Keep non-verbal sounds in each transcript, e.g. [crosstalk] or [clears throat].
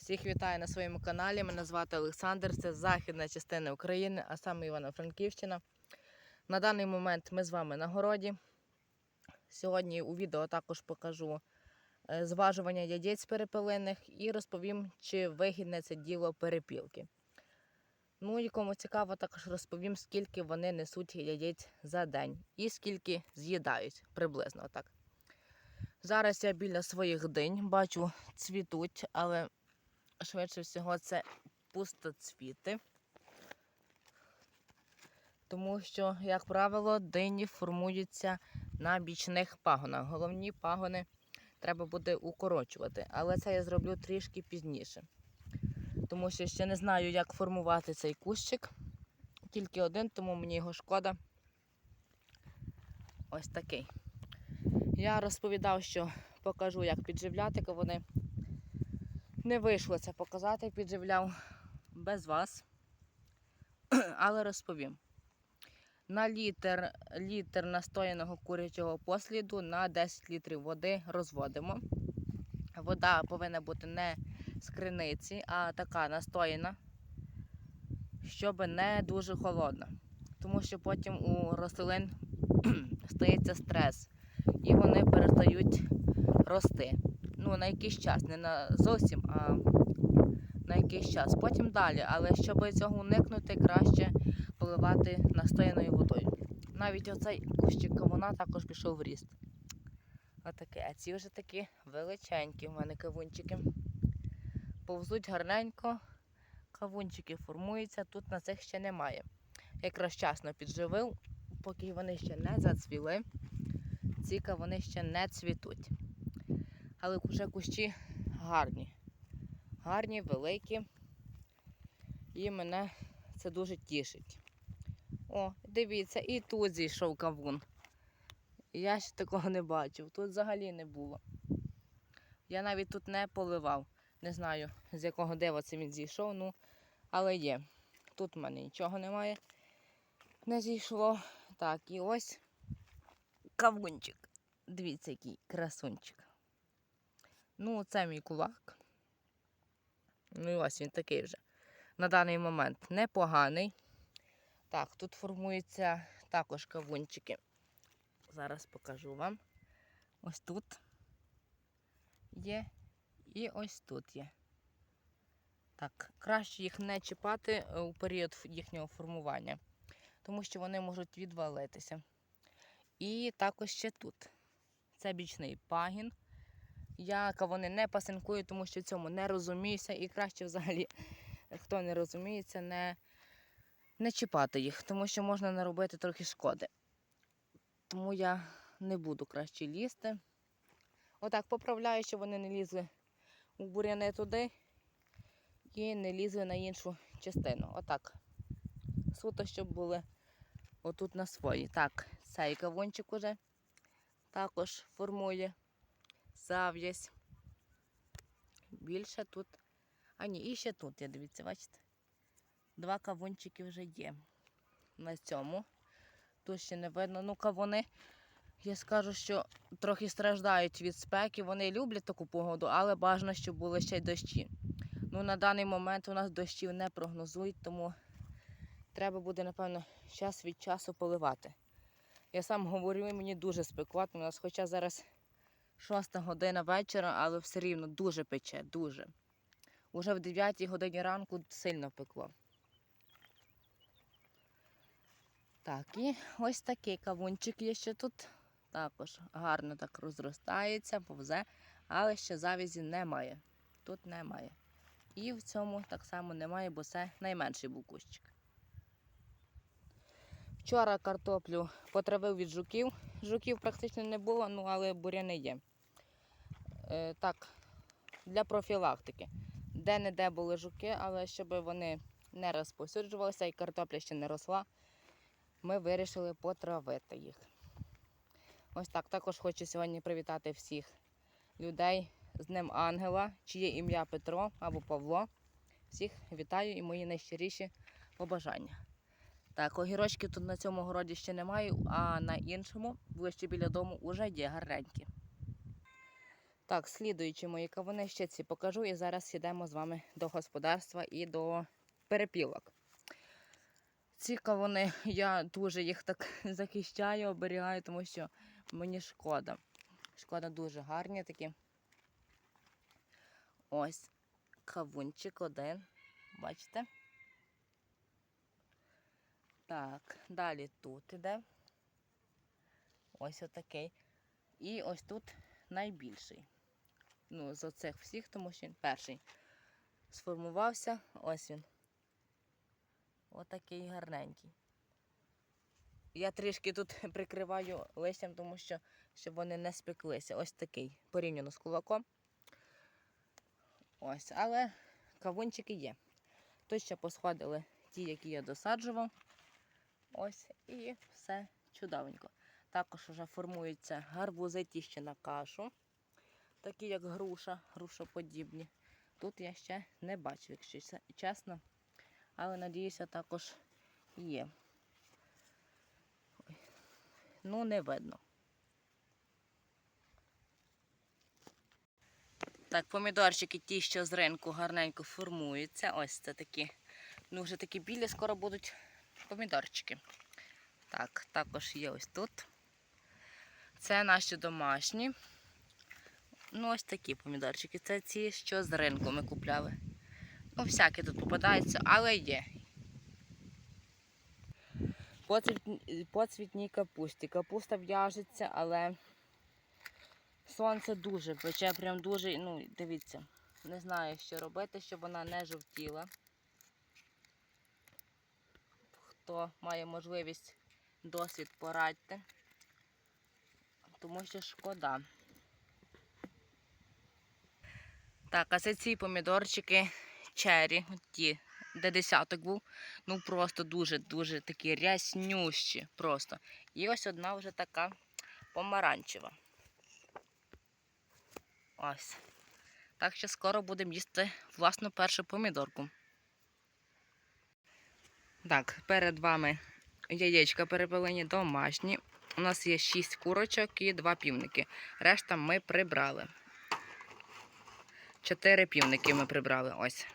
Всіх вітаю на своєму каналі. Мене звати Олександр. Це західна частина України, а саме Івано-Франківщина. На даний момент ми з вами на городі. Сьогодні у відео також покажу е, зважування яєць перепелиних і розповім, чи вигідне це діло перепілки. Ну і кому цікаво, також розповім, скільки вони несуть яєць за день і скільки з'їдають приблизно так. Зараз я біля своїх динь бачу цвітуть, але швидше всього це пустоцвіти. Тому що, як правило, дині формуються на бічних пагонах. Головні пагони треба буде укорочувати, але це я зроблю трішки пізніше. Тому що ще не знаю, як формувати цей кущик. Тільки один, тому мені його шкода. Ось такий. Я розповідав, що покажу, як підживляти вони. Не вийшло це показати, підживляв без вас. [clears throat] Але розповім. На літр, літр настояного курячого посліду на 10 літрів води розводимо. Вода повинна бути не з криниці, а така настояна, щоб не дуже холодна. Тому що потім у рослин [clears throat] стається стрес і вони перестають рости. Ну, на якийсь час, не на зовсім, а на якийсь час. Потім далі. Але щоб цього уникнути, краще поливати настояною водою. Навіть оцей кущик кавуна також пішов в ріст. Отаке. А ці вже такі величенькі в мене кавунчики. Повзуть гарненько, кавунчики формуються, тут на цих ще немає. Якраз вчасно підживив, поки вони ще не зацвіли, ці кавуни ще не цвітуть. Але вже кущі гарні. Гарні, великі. І мене це дуже тішить. О, дивіться, і тут зійшов кавун. Я ще такого не бачив. Тут взагалі не було. Я навіть тут не поливав. Не знаю, з якого дива це він зійшов, ну, але є. Тут в мене нічого немає. Не зійшло. Так, і ось кавунчик. Дивіться, який красунчик. Ну, це мій кулак. Ну і ось він такий вже. На даний момент непоганий. Так, тут формуються також кавунчики. Зараз покажу вам. Ось тут є і ось тут є. Так, краще їх не чіпати е, у період їхнього формування, тому що вони можуть відвалитися. І також ще тут. Це бічний пагін. Я кавуни не пасинкую, тому що цьому не розуміюся. І краще взагалі, хто не розуміється, не, не чіпати їх, тому що можна наробити трохи шкоди. Тому я не буду краще лізти. Отак поправляю, щоб вони не лізли у буряни туди і не лізли на іншу частину. Отак. Суто, щоб були отут на свої. Так, цей кавунчик уже також формує зав'язь. Більше тут. А ні, і ще тут, я дивіться, бачите? Два кавунчики вже є. На цьому. Тут ще не видно. Ну, кавуни, я скажу, що трохи страждають від спеки. Вони люблять таку погоду, але бажано, щоб були ще й дощі. Ну, на даний момент у нас дощів не прогнозують, тому треба буде, напевно, час від часу поливати. Я сам говорю, мені дуже спекотно. У нас хоча зараз шоста година вечора, але все рівно дуже пече, дуже. Уже в 9 годині ранку сильно пекло. Так, і ось такий кавунчик є ще тут. Також гарно так розростається, повзе, але ще завязі немає. Тут немає. І в цьому так само немає, бо це найменший був кущик. Вчора картоплю потравив від жуків. Жуків практично не було, ну але буряни є. Е, так, для профілактики. Де-не-де були жуки, але щоб вони не розповсюджувалися і картопля ще не росла, ми вирішили потравити їх. Ось так. Також хочу сьогодні привітати всіх людей з Днем Ангела, чиє ім'я Петро або Павло. Всіх вітаю і мої найщиріші побажання. Так, огірочків тут на цьому городі ще немає, а на іншому, ближче біля дому, вже є гарненькі. Так, слідуючи мої кавуни, ще ці покажу і зараз йдемо з вами до господарства і до перепілок. Ці кавуни я дуже їх так [laughs] захищаю, оберігаю, тому що мені шкода. Шкода дуже гарні такі. Ось кавунчик один. Бачите? Так, далі тут іде. Ось отакий. І ось тут найбільший. Ну, з оцих всіх, тому що він перший сформувався. Ось він. Отакий гарненький. Я трішки тут [laughs] прикриваю листям, тому що щоб вони не спеклися. Ось такий, порівняно з кулаком. Ось, але кавунчики є. Тут ще посходили ті, які я досаджував. Ось, і все чудовенько. Також вже формуються гарбузи ті ще на кашу, такі як груша, грушоподібні. Тут я ще не бачу, якщо чесно. Але надіюся, також є. Ну, не видно. Так, помідорчики ті, що з ринку гарненько формуються. Ось це такі, ну вже такі білі, скоро будуть помідорчики. Так, також є ось тут. Це наші домашні. Ну, ось такі помідорчики. Це ці, що з ринку ми купляли. Ну, всякі тут попадаються, але є. По, цвітній капусті. Капуста в'яжеться, але сонце дуже пече, прям дуже, ну, дивіться, не знаю, що робити, щоб вона не жовтіла. Хто має можливість досвід порадьте, тому що шкода. Так, а це ці помідорчики чері, ті, де десяток був. Ну просто дуже-дуже такі ряснющі просто. І ось одна вже така помаранчева. Ось. Так що скоро будемо їсти власну першу помідорку. Так, перед вами яєчка перепелені домашні. У нас є 6 курочок і 2 півники. Решта ми прибрали. Чотири півники ми прибрали. Ось.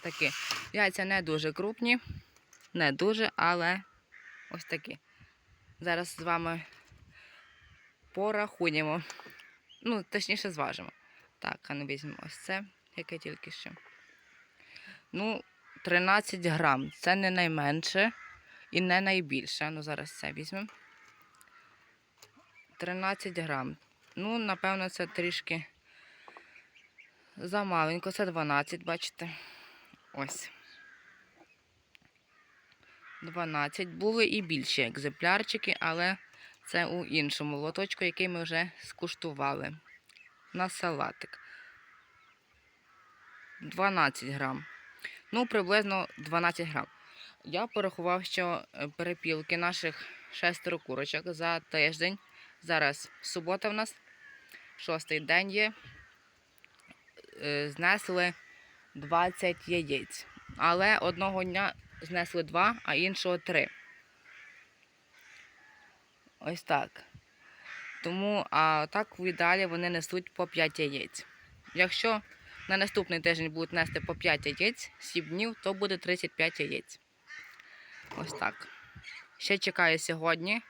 Такі. Яйця не дуже крупні, не дуже, але ось такі. Зараз з вами порахуємо. Ну, точніше, зважимо. Так, а ну візьмемо ось це, яке тільки що. Ну, 13 грам. Це не найменше і не найбільше. Ну, зараз це візьмемо. 13 грам. Ну, напевно, це трішки замаленько. Це 12, бачите. Ось. 12. Були і більші екземплярчики, але це у іншому лоточку, який ми вже скуштували. На салатик. 12 грам. Ну, приблизно 12 грам. Я порахував, що е, перепілки наших шестеро курочок за тиждень. Зараз субота в нас, шостий день є. Е, Знесли 20 яєць. Але одного дня знесли два, а іншого три. Ось так. Тому, а так в ідеалі вони несуть по 5 яєць. Якщо на наступний тиждень будуть нести по 5 яєць, 7 днів, то буде 35 яєць. Ось так. Ще чекаю сьогодні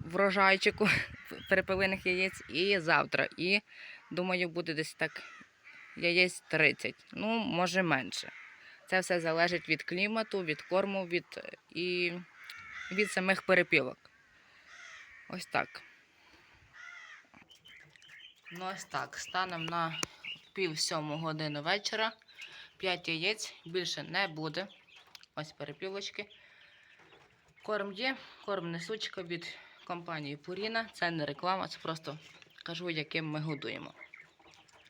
врожайчику [laughs] перепелиних яєць і завтра. І думаю, буде десь так яєць 30. Ну, може менше. Це все залежить від клімату, від корму, від і від самих перепілок. Ось так. Ну, ось так. Станемо на пів сьому годину вечора. 5 яєць більше не буде. Ось перепілочки. Корм є, корм несучка від компанії Purina. Це не реклама, це просто кажу, яким ми годуємо.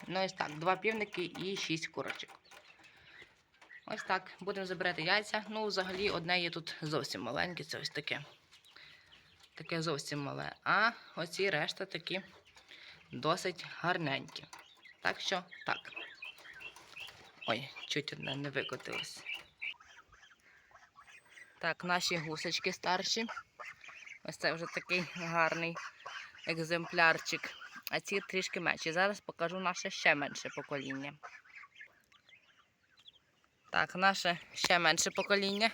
Ну, ось так, два півники і шість курочок. Ось так, будемо забирати яйця. Ну, взагалі, одне є тут зовсім маленьке, це ось таке. Таке зовсім мале. А оці решта такі досить гарненькі. Так що так. Ой, чуть одне не викотилось. Так, наші гусочки старші. Ось це вже такий гарний екземплярчик. А ці трішки менші. Зараз покажу наше ще менше покоління. Так, наше ще менше покоління.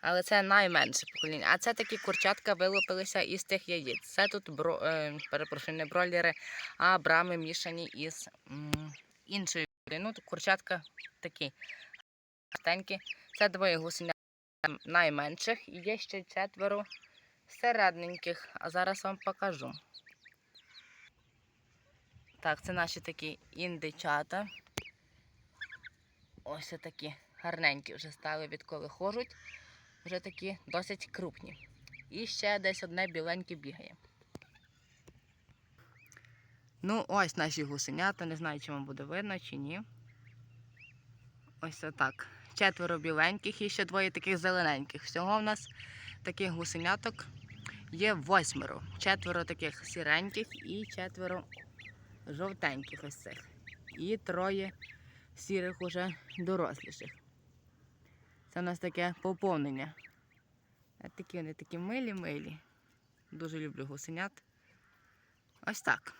Але це найменше покоління. А це такі курчатка вилупилися із тих яєць. Це тут бро, е, перепрошую, не бройлери, а брами мішані із м, іншою. Ну, курчатка такі густенькі. Це двоє гусенят найменших. І є ще четверо середненьких. А зараз вам покажу. Так, це наші такі індичата. Ось такі гарненькі вже стали, відколи ходжуть. Вже такі досить крупні. І ще десь одне біленьке бігає. Ну, ось наші гусенята. Не знаю, чи вам буде видно, чи ні. Ось отак. Четверо біленьких і ще двоє таких зелененьких. Всього в нас таких гусеняток є восьмеро. Четверо таких сіреньких і четверо жовтеньких ось цих. І троє сірих уже доросліших. Це у нас таке поповнення. А такі вони такі милі-милі. Дуже люблю гусенят. Ось так.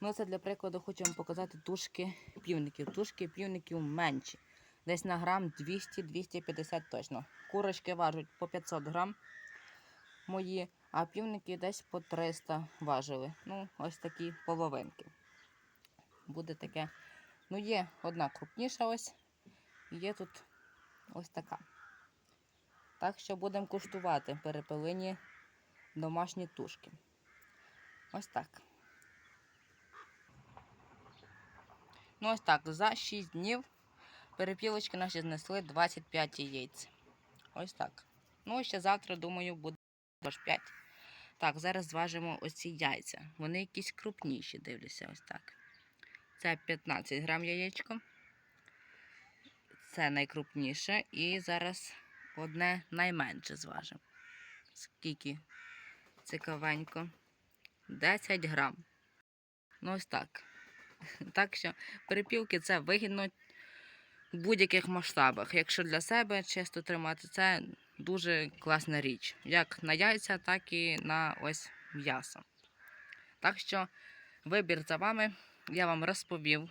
Ну, це для прикладу хочу показати тушки півників. Тушки півників менші. Десь на грам 200-250 точно. Курочки важать по 500 грам мої, а півники десь по 300 важили. Ну, ось такі половинки. Буде таке. Ну, є одна крупніша ось. Є тут ось така. Так що будемо куштувати перепелині домашні тушки. Ось так. Ну, ось так. За 6 днів перепілочки наші знесли 25 яєць. Ось так. Ну, ще завтра, думаю, буде аж 5. Так, зараз зважимо ось ці яйця. Вони якісь крупніші, дивлюся, ось так. Це 15 грам яєчко. Це найкрупніше. І зараз одне найменше зважимо. Скільки цікавенько. 10 грам. Ну, ось так. [laughs] Так що перепілки це вигідно в будь-яких масштабах. Якщо для себе чисто тримати, це дуже класна річ. Як на яйця, так і на ось м'ясо. Так що вибір за вами. Я вам розповів,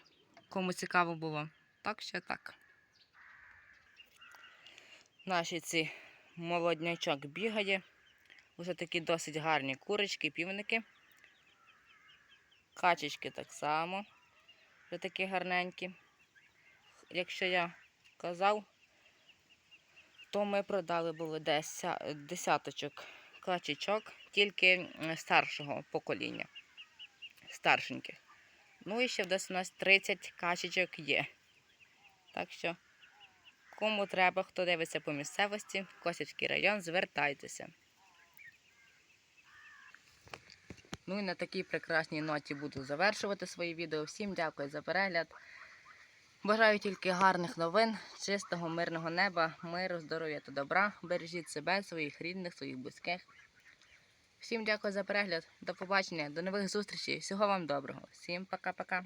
кому цікаво було. Так що так. Наші ці молоднячок бігає. Уже такі досить гарні курочки, півники. Качечки так само. Вже такі гарненькі. Якщо я казав, то ми продали були десяточок качечок, тільки старшого покоління. Старшеньких. Ну і ще десь у нас 30 качечок є. Так що, кому треба, хто дивиться по місцевості, Косівський район, звертайтеся. Ну і на такій прекрасній ноті буду завершувати свої відео. Всім дякую за перегляд. Бажаю тільки гарних новин, чистого, мирного неба, миру, здоров'я та добра. Бережіть себе, своїх рідних, своїх близьких. Всім дякую за перегляд. До побачення, до нових зустрічей. Всього вам доброго. Всім пока-пока.